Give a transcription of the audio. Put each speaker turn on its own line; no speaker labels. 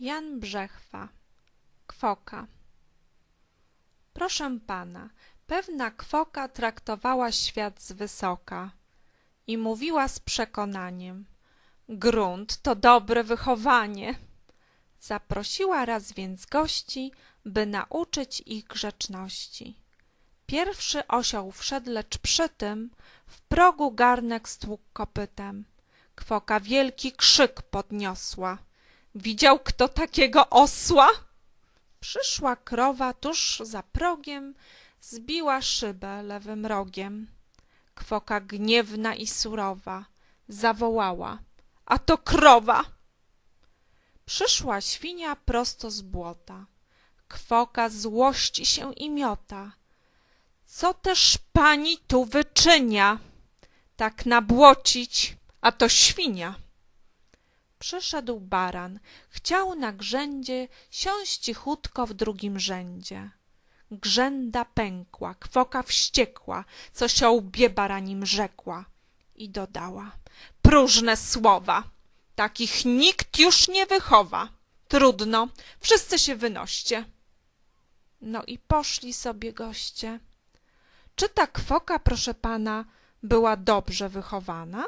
Jan Brzechwa Kwoka Proszę pana, pewna kwoka traktowała świat z wysoka i mówiła z przekonaniem grunt to dobre wychowanie. Zaprosiła raz więc gości, by nauczyć ich grzeczności. Pierwszy osioł wszedł, lecz przy tym w progu garnek stłukł kopytem. Kwoka wielki krzyk podniosła. Widział kto takiego osła? Przyszła krowa tuż za progiem, zbiła szybę lewym rogiem. Kwoka gniewna i surowa zawołała, a to krowa! Przyszła świnia prosto z błota. Kwoka złości się i miota. Co też pani tu wyczynia? Tak nabłocić, a to świnia. Przyszedł baran, chciał na grzędzie siąść cichutko w drugim rzędzie. Grzęda pękła, kwoka wściekła, coś o łbie baranim rzekła i dodała próżne słowa, takich nikt już nie wychowa. Trudno, wszyscy się wynoście. No i poszli sobie goście. Czy ta kwoka, proszę pana, była dobrze wychowana?